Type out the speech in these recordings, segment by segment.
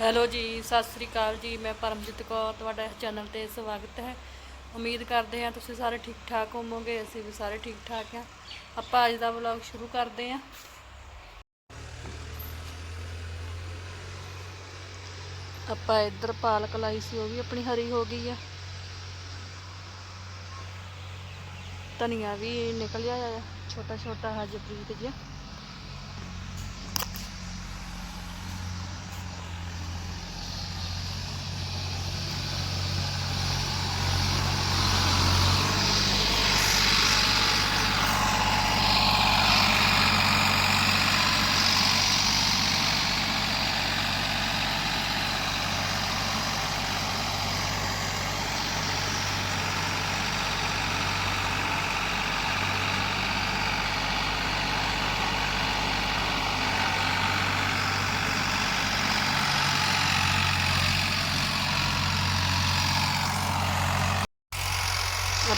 Hello ਜੀ, ਸਤਿ ਸ੍ਰੀ ਅਕਾਲ ਜੀ, ਮੈਂ ਪਰਮਜੀਤ ਕੌਰ, ਤੁਹਾਡਾ ਇਸ ਚੈਨਲ ਤੇ ਸਵਾਗਤ ਹੈ। ਉਮੀਦ ਕਰਦੇ ਹਾਂ ਤੁਸੀਂ ਸਾਰੇ ਠੀਕ ਠਾਕ ਹੋਵੋਗੇ, ਅਸੀਂ ਵੀ ਸਾਰੇ ਠੀਕ ਠਾਕ ਹਾਂ। ਆਪਾਂ ਅੱਜ ਦਾ ਵਲੌਗ ਸ਼ੁਰੂ ਕਰਦੇ ਹਾਂ। ਆਪਾਂ ਇੱਧਰ ਪਾਲਕ ਲਾਈ ਸੀ, ਉਹ ਵੀ ਆਪਣੀ ਹਰੀ ਹੋ ਗਈ ਆ। ਧਨੀਆ ਵੀ ਨਿਕਲ ਆਇਆ ਛੋਟਾ ਛੋਟਾ ਹਜੇ ਬਰੀਕ ਜਿਹਾ।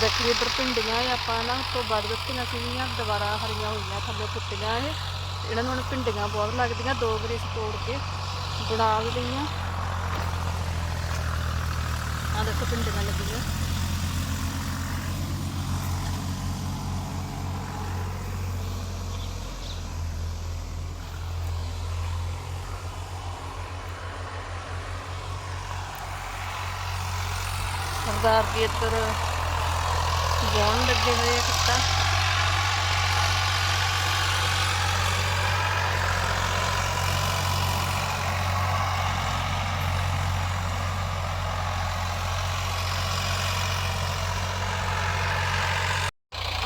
ਆ ਦੇਖੀ ਇੱਧਰ ਭਿੰਡੀਆਂ ਇਹ ਆਪਾਂ ਨਾ ਤੋਂ ਵੱਧ ਦਿੱਤੀਆਂ ਸੀਗੀਆਂ ਦੁਬਾਰਾ ਹਰੀਆਂ ਹੋਈਆਂ ਥੱਲੇ ਪੁੱਟੀਆਂ ਇਹ ਇਹਨਾਂ ਨੂੰ ਹੁਣ ਭਿੰਡੀਆਂ ਬਹੁਤ ਲੱਗਦੀਆਂ ਦੋ ਵਾਰੀ ਅਸੀਂ ਤੋੜ ਕੇ ਬਣਾ ਵੀ ਲਈਆਂ ਆ ਦੇਖੋ ਭਿੰਡੀਆਂ ਲੱਗੀਆਂ ਸਰਦਾਰ ਜੀ ਇੱਧਰ ਜਾਣ ਲੱਗੇ ਹੋਏ ਆ ਕਿੱਤਾ।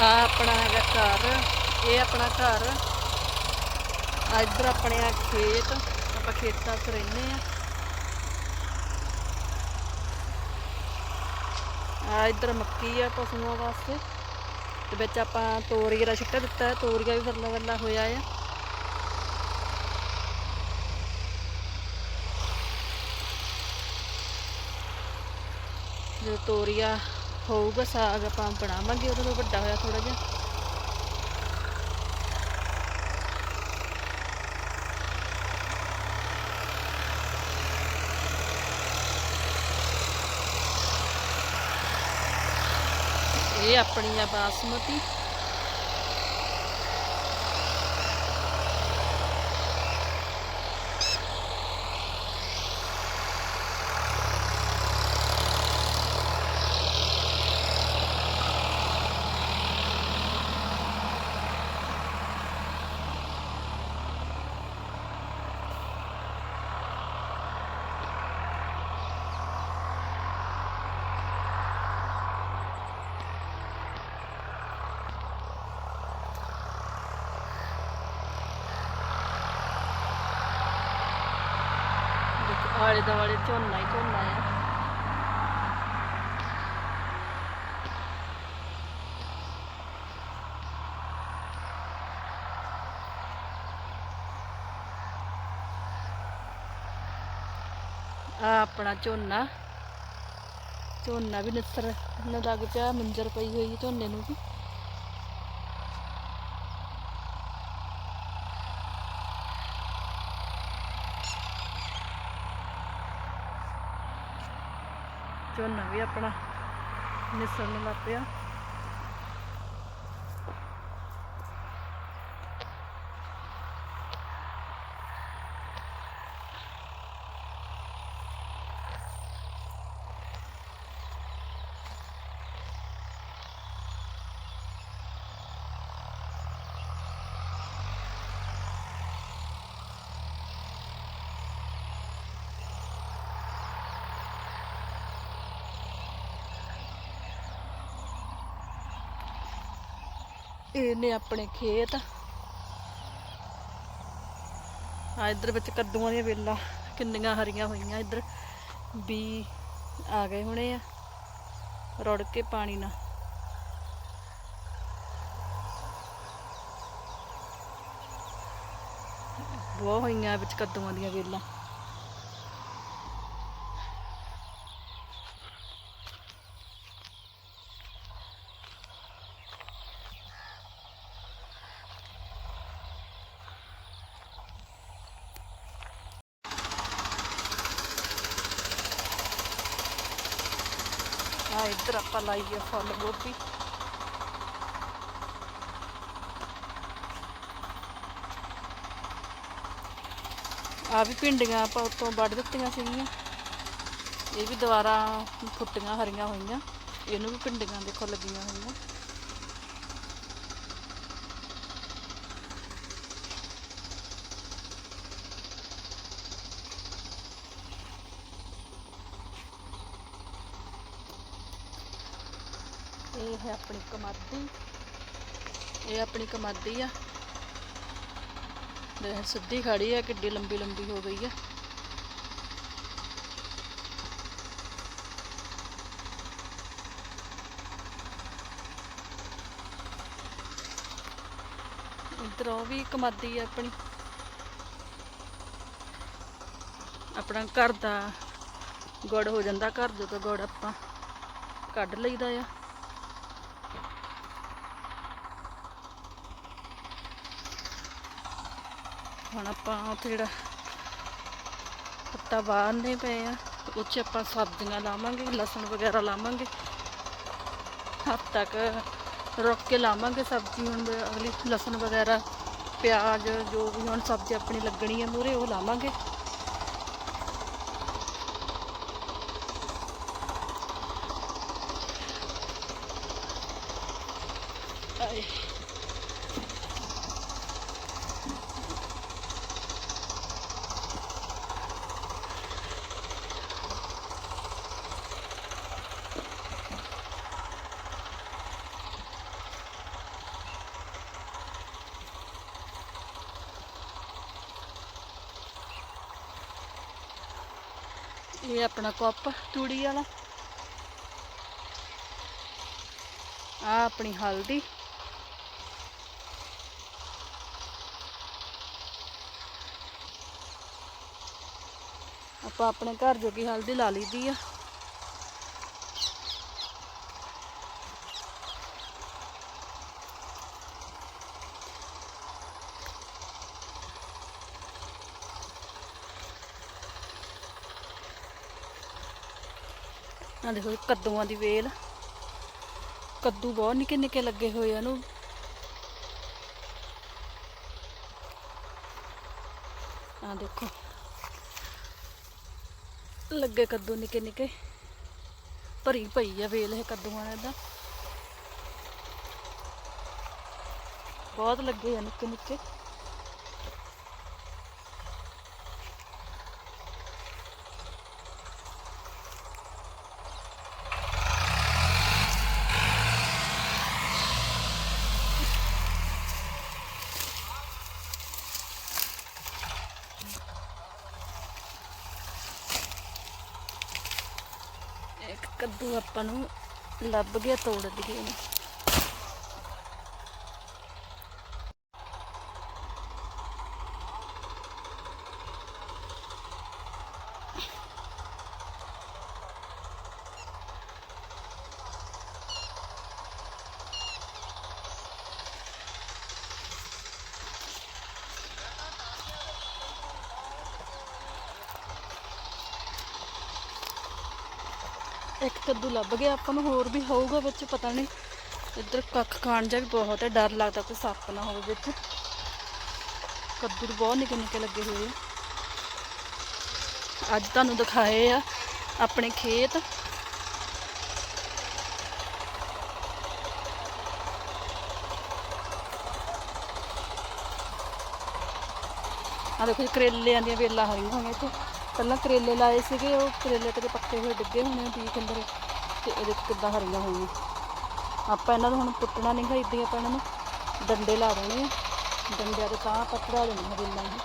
ਆ ਆਪਣਾ ਹੈਗਾ ਘਰ, ਇਹ ਆਪਣਾ ਘਰ। ਆ ਇੱਧਰ ਆਪਣੇ ਆ ਖੇਤ, ਆਪਾਂ ਖੇਤਾਂ 'ਚ ਰਹਿੰਦੇ ਆ। ਆ ਇੱਧਰ ਮੱਕੀ ਆ ਪਸ਼ੂਆਂ ਵਾਸਤੇ। ਤੇ ਵਿੱਚ ਆਪਾਂ ਤੋਰੀਆ ਦਾ ਛਿੱਟਾ ਦਿੱਤਾ ਹੈ। ਤੋਰੀਆ ਵੀ ਫਰਲਾ ਵੱਲਾ ਹੋਇਆ ਆ। ਜਦੋਂ ਤੋਰੀਆ ਹੋਊਗਾ, ਸਾਗ ਆਪਾਂ ਬਣਾਵਾਂਗੇ। ਉਦੋਂ ਵੱਡਾ ਹੋਇਆ ਥੋੜਾ ਜਿਹਾ। ਇਹ ਆਪਣੀ ਆ ਬਾਸਮਤੀ ਦੇਖੋ ਆਲੇ ਦੁਆਲੇ ਝੋਨਾ ਹੀ ਝੋਨਾ ਆ। ਆ ਆਪਣਾ ਝੋਨਾ। ਝੋਨਾ ਵੀ ਨਿਸਰ ਲੱਗ ਪਿਆ, ਮੰਜਰ ਪਈ ਹੋਈ ਝੋਨੇ ਨੂੰ ਵੀ। ਝੋਨਾ ਵੀ ਆਪਣਾ ਨਿਸਰਨ ਲੱਗ ਪਿਆ। ਇਹਨੇ ਆਪਣੇ ਖੇਤ। ਆ ਇੱਧਰ ਵਿੱਚ ਕੱਦੂਆਂ ਦੀਆਂ ਵੇਲਾਂ ਕਿੰਨੀਆਂ ਹਰੀਆਂ ਹੋਈਆਂ। ਇੱਧਰ ਵੀ ਆ ਗਏ ਹੁਣੇ ਆ। ਰੁੜ ਕੇ ਪਾਣੀ ਨਾਲ। ਬਹੁਤ ਹੋਈਆਂ ਵਿੱਚ ਕੱਦੂਆਂ ਦੀਆਂ ਵੇਲਾਂ। ਇੱਧਰ ਆਪਾਂ ਲਾਈਏ ਫੁੱਲ ਗੋਭੀ। ਆ ਵੀ ਭਿੰਡੀਆਂ ਆਪਾਂ ਉੱਤੋਂ ਵੱਢ ਦਿੱਤੀਆਂ ਸੀਗੀਆਂ। ਇਹ ਵੀ ਦੁਬਾਰਾ ਫੁੱਟੀਆਂ ਹਰੀਆਂ ਹੋਈਆਂ। ਇਹਨੂੰ ਵੀ ਭਿੰਡੀਆਂ ਦੇਖੋ ਲੱਗੀਆਂ ਹੋਈਆਂ। ਇਹ ਹੈ ਆਪਣੀ ਕਮਾਦੀ। ਇਹ ਆਪਣੀ ਕਮਾਦੀ ਆ। ਦੇਖ, ਸਿੱਧੀ ਖੜੀ ਆ, ਕਿੱਡੀ ਲੰਬੀ ਲੰਬੀ ਹੋ ਗਈ ਆ। ਇੱਧਰ ਉਹ ਵੀ ਕਮਾਦੀ ਆ ਆਪਣੀ। ਆਪਣਾ ਘਰ ਦਾ ਗੁੜ ਹੋ ਜਾਂਦਾ, ਘਰ ਜਦੋਂ ਗੁੜ ਆਪਾਂ ਕੱਢ ਲਈਦਾ ਆ। ਹੁਣ ਆਪਾਂ ਉੱਥੇ ਜਿਹੜਾ ਪੱਤਾ ਬਾਹਰਨੇ ਪਏ ਆ, ਉਹ 'ਚ ਆਪਾਂ ਸਬਜ਼ੀਆਂ ਲਾਵਾਂਗੇ, ਲਸਣ ਵਗੈਰਾ ਲਾਵਾਂਗੇ। ਹਫ਼ਤਾ ਤੱਕ ਰੁਕ ਕੇ ਲਾਵਾਂਗੇ ਸਬਜ਼ੀ ਹੁਣ ਅਗਲੀ, ਲਸਣ ਵਗੈਰਾ, ਪਿਆਜ਼, ਜੋ ਵੀ ਹੁਣ ਸਬਜ਼ੀ ਆਪਣੀ ਲੱਗਣੀ ਹੈ ਮੂਰੇ ਉਹ ਲਾਵਾਂਗੇ ਆਏ ਇਹ ਆਪਣਾ ਕੱਪ ਤੂੜੀ ਵਾਲਾ। ਆ ਆਪਣੀ ਹਲਦੀ। ਆਪਾਂ ਆਪਣੇ ਘਰ ਜੋਗੀ ਹਲਦੀ ਲਾ ਲਈਦੀ ਆ। ਆ ਦੇਖੋ ਕੱਦੂਆਂ ਦੀ ਵੇਲ। ਕੱਦੂ ਬਹੁਤ ਨਿੱਕੇ ਨਿੱਕੇ ਲੱਗੇ ਹੋਏ ਆ ਇਹਨੂੰ। ਆ ਦੇਖੋ। ਲੱਗੇ ਕੱਦੂ ਨਿੱਕੇ ਨਿੱਕੇ। ਭਰੀ ਪਈ ਆ ਵੇਲ ਇਹ ਕੱਦੂਆਂ ਨਾਲ ਦਾ ਬਹੁਤ ਲੱਗੇ ਆ ਨਿੱਕੇ ਨਿੱਕੇ ਇੱਕ ਕੱਦੂ ਆਪਾਂ ਨੂੰ ਲੱਭ ਗਿਆ ਤੋੜ ਦਈਏ ਇਹਨੂੰ। ਇੱਕ ਕੱਦੂ ਲੱਭ ਗਿਆ, ਆਪਾਂ ਨੂੰ ਹੋਰ ਵੀ ਹੋਊਗਾ ਵਿੱਚ, ਪਤਾ ਨਹੀਂ। ਇੱਧਰ ਕੱਖ ਖਾਣ ਜਾ ਵੀ ਬਹੁਤ ਹੈ, ਡਰ ਲੱਗਦਾ ਕੋਈ ਸੱਪ ਨਾ ਹੋਵੇ ਵਿੱਚ। ਕੱਦੂ ਬਹੁਤ ਨਿੱਕੇ ਨਿੱਕੇ ਲੱਗੇ ਹੋਏ ਆ। ਅੱਜ ਤੁਹਾਨੂੰ ਦਿਖਾਏ ਆ ਆਪਣੇ ਖੇਤ। ਆ ਦੇਖੋ ਕਰੇਲਿਆਂ ਦੀਆਂ ਵੇਲਾਂ ਹਰੀਆਂ ਹੋਈਆਂ ਇੱਥੇ। ਪਹਿਲਾਂ ਕਰੇਲੇ ਲਾਏ ਸੀਗੇ, ਉਹ ਕਰੇਲੇ ਕਿਤੇ ਪੱਕੇ ਹੋਏ ਡਿੱਗੇ ਹੋਣੇ ਆ ਬੀਜ ਅੰਦਰ, ਤੇ ਇਹਦੇ 'ਚ ਕਿੱਦਾਂ ਹਰੀਆਂ ਹੋਈਆਂ ਆਪਾਂ ਇਹਨਾਂ ਨੂੰ ਹੁਣ ਪੁੱਟਣਾ ਨਹੀਂ ਖਾਈਦੀਆਂ ਆਪਾਂ ਇਹਨਾਂ ਨੂੰ ਡੰਡੇ ਲਾ ਦੇਣੇ ਆ। ਡੰਡਿਆਂ ਤੇ ਤਾਂ ਆਪਾਂ ਚੜਾ ਦੇਣੀਆਂ ਨੂੰ।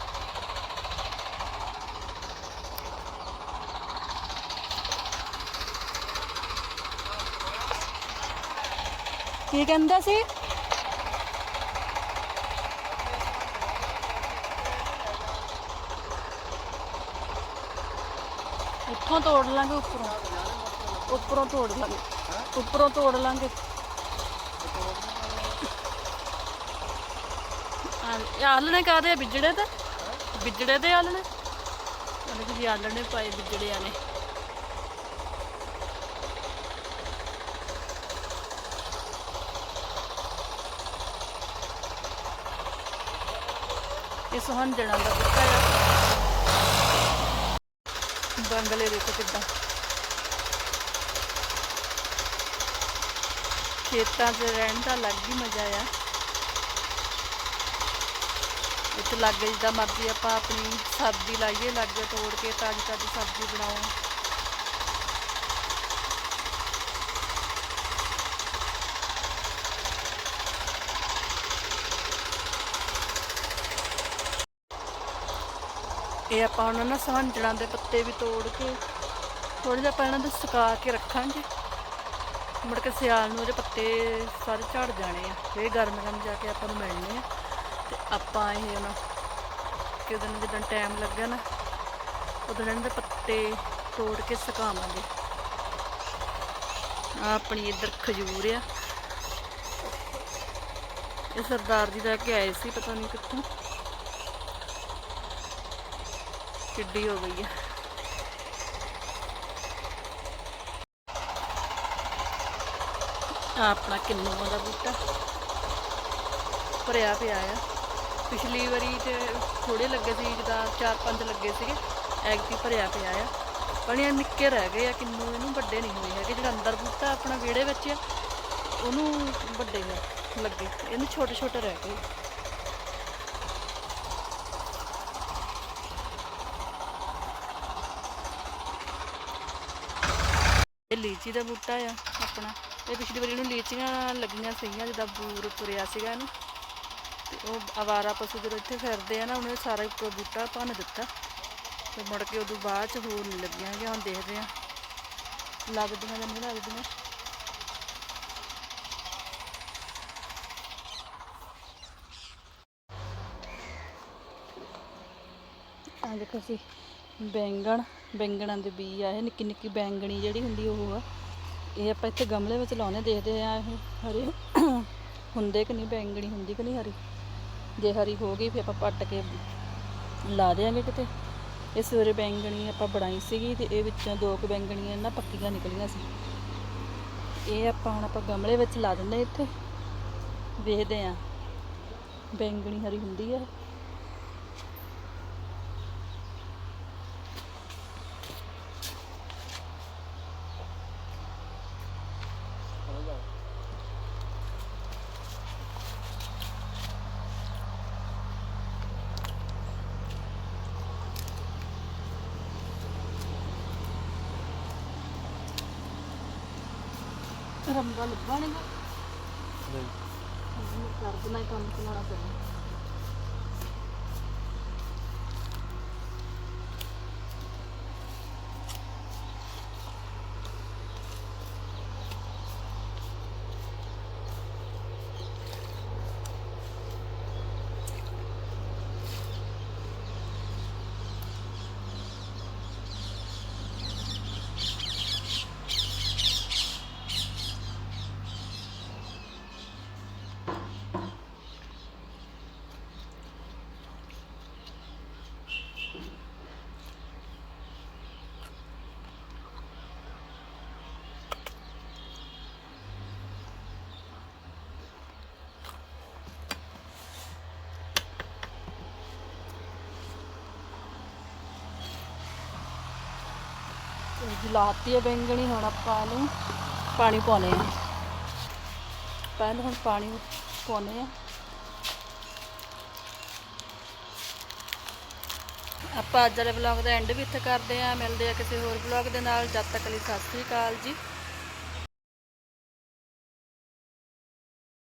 ਕੀ ਕਹਿੰਦਾ ਸੀ? ਉੱਥੋਂ ਤੋੜ ਲਾਂਗੇ ਉੱਪਰੋਂ। ਉੱਪਰੋਂ ਤੋੜ ਲਾਂਗੇ। ਉੱਪਰੋਂ ਤੋੜ ਲਾਂਗੇ। ਆਲਣੇ ਕਾਦੇ ਵਿਜੜੇ ਤੇ? ਵਿਜੜੇ ਤੇ ਆਲਣੇ ਉਹਨੇ ਕਿ ਆਲਣੇ ਪਾਏ ਵਿਜੜੇ ਆਲੇ ਇਹ ਸੋਹਣ ਜਣਾ ਦਾ ਬੁੱਤਾ ਬੰਗਲੇ ਦੇਖੋ ਕਿੱਦਾਂ। ਖੇਤਾਂ 'ਚ ਰਹਿਣ ਦਾ ਅਲੱਗ ਹੀ ਮਜ਼ਾ ਆ। ਇੱਥੇ ਲੱਗੇ ਜਿੱਦਾਂ ਮਰਜ਼ੀ ਆਪਾਂ ਆਪਣੀ ਸਬਜ਼ੀ ਲਾਈਏ, ਲੱਗੇ ਤੋੜ ਕੇ ਤਾਜ਼ੀ ਤਾਜ਼ੀ ਸਬਜ਼ੀ ਬਣਾਓ। ਇਹ ਆਪਾਂ ਉਹਨਾਂ ਨਾਲ ਸਹੰਜਣਾ ਦੇ ਪੱਤੇ ਵੀ ਤੋੜ ਕੇ ਥੋੜੇ ਜਿਹਾ ਆਪਾਂ ਇਹਨਾਂ ਨੂੰ ਸੁਕਾ ਕੇ ਰੱਖਾਂਗੇ। ਮੁੜ ਕੇ ਸਿਆਲ ਨੂੰ ਉਹਦੇ ਪੱਤੇ ਸਾਰੇ ਝੜ ਜਾਣੇ ਆ। ਫੇਰ ਗਰਮ ਗਰਮ ਜਾ ਕੇ ਆਪਾਂ ਨੂੰ ਮਿਲਣੇ ਆ। ਤੇ ਆਪਾਂ ਇਹ ਨਾ ਕਿ ਦਿਨ ਜਦੋਂ ਟਾਈਮ ਲੱਗਾ ਨਾ ਉਦੋਂ ਇਹਨਾਂ ਦੇ ਪੱਤੇ ਤੋੜ ਕੇ ਸੁਕਾਵਾਂਗੇ। ਆ ਆਪਣੀ ਇੱਧਰ ਖਜੂਰ ਆ। ਇਹ ਸਰਦਾਰ ਜੀ ਲੈ ਕੇ ਆਏ ਸੀ, ਪਤਾ ਨਹੀਂ ਕਿੱਥੋਂ। ਕਿੱਡੀ ਹੋ ਗਈ ਆ। ਆ ਆਪਣਾ ਕਿੰਨੂਆਂ ਦਾ ਬੂਟਾ। ਭਰਿਆ ਪਿਆ ਆ। ਪਿਛਲੀ ਵਾਰੀ ਤੇ ਥੋੜੇ ਲੱਗੇ ਸੀ, ਜਿੱਦਾਂ ਚਾਰ ਪੰਜ ਲੱਗੇ ਸੀਗੇ ਐਗਤੀ ਭਰਿਆ ਪਿਆ ਆ। ਪਰ ਇਹ ਨਿੱਕੇ ਰਹਿ ਗਏ ਆ, ਕਿੰਨੂ ਇਹਨੂੰ ਵੱਡੇ ਨਹੀਂ ਹੋਏ ਹੈਗੇ। ਜਿਹੜਾ ਅੰਦਰ ਬੂਟਾ ਆਪਣਾ ਵਿਹੜੇ ਵਿੱਚ ਆ, ਉਹਨੂੰ ਵੱਡੇ ਆ ਲੱਗੇ। ਇਹਨੂੰ ਛੋਟੇ ਛੋਟੇ ਰਹਿ ਗਏ। ਲੀਚੀ ਦਾ ਬੂਟਾ ਆ ਆਪਣਾ। ਇਹ ਪਿਛਲੀ ਵਾਰੀ ਇਹਨੂੰ ਲੀਚੀਆਂ ਲੱਗੀਆਂ ਸੀਗੀਆਂ, ਜਿੱਦਾਂ ਬੂਰ ਤੁਰਿਆ ਸੀਗਾ ਇਹਨੂੰ। ਤੇ ਉਹ ਆਵਾਰਾ ਪਸ਼ੂ ਜਦੋਂ ਇੱਥੇ ਫਿਰਦੇ ਆ ਨਾ, ਉਹਨੇ ਸਾਰਾ ਇੱਕ ਬੂਟਾ ਭੰਨ ਦਿੱਤਾ। ਤੇ ਮੁੜ ਕੇ ਉਦੋਂ ਬਾਅਦ ਚ ਹੋਰ ਨਹੀਂ ਲੱਗੀਆਂ ਕਿ ਹੁਣ ਦੇਖਦੇ ਆ। ਲੱਗਦੀਆਂ ਜਾਂ ਨਹੀਂ ਲੱਗਦੀਆਂ। ਆ ਦੇਖੋ ਸੀ ਬੈਂਗਣ, ਬੈਂਗਣਾਂ ਦੇ ਬੀ ਆ, ਇਹ ਨਿੱਕੀ ਨਿੱਕੀ ਬੈਂਗਣੀ ਜਿਹੜੀ ਹੁੰਦੀ ਉਹ ਆ। ਇਹ ਆਪਾਂ ਇੱਥੇ ਗਮਲੇ ਵਿੱਚ ਲਾਉਣੇ ਦੇਖਦੇ ਆ ਇਹ ਹਰੇ। ਹੁੰਦੇ ਕਿ ਨਹੀਂ, ਬੈਂਗਣੀ ਹੁੰਦੀ ਕਿ ਨਹੀਂ ਹਰੀ? ਜੇ ਹਰੀ ਹੋ ਗਈ, ਫਿਰ ਆਪਾਂ ਪੱਟ ਕੇ ਲਾ ਦੇਾਂਗੇ ਕਿਤੇ। ਇਹ ਸਵੇਰੇ ਬੈਂਗਣੀ ਆਪਾਂ ਬਣਾਈ ਸੀਗੀ ਤੇ ਇਹ ਵਿੱਚੋਂ ਦੋ ਕੁ ਬੈਂਗਣੀਆਂ ਨਾ ਪੱਕੀਆਂ ਨਿਕਲੀਆਂ ਸੀ। ਇਹ ਆਪਾਂ ਹੁਣ ਆਪਾਂ ਗਮਲੇ ਵਿੱਚ ਲਾ ਦਿੰਦੇ ਇੱਥੇ। ਵੇਖਦੇ ਆ ਬੈਂਗਣੀ ਹਰੀ ਹੁੰਦੀ ਆ। ਰੰਗਾ ਲੱਭਾ ਨਹੀਂਗਾ ਕਰ ਦੇਣਾ ਕੰਮ ਚਲਾਉਣਾ ਪੈਣਾ ਲਾਤੀ ਹੈ ਬੈਂਗਣੀ, ਹੁਣ ਆਪਾਂ ਨੂੰ ਪਾਣੀ ਪਾਉਣੇ ਆ। ਪਹਿਲਾਂ ਹੁਣ ਪਾਣੀ ਪਾਉਣੇ ਆ। ਆਪਾਂ ਅੱਜ ਵਾਲੇ ਵਲੌਗ ਦਾ ਐਂਡ ਵੀ ਇੱਥੇ ਕਰਦੇ ਆ ਮਿਲਦੇ ਆ ਕਿਸੇ ਹੋਰ ਵਲੌਗ ਦੇ ਨਾਲ। ਜਦ ਤੱਕ ਲਈ ਸਤਿ ਸ੍ਰੀ ਅਕਾਲ ਜੀ।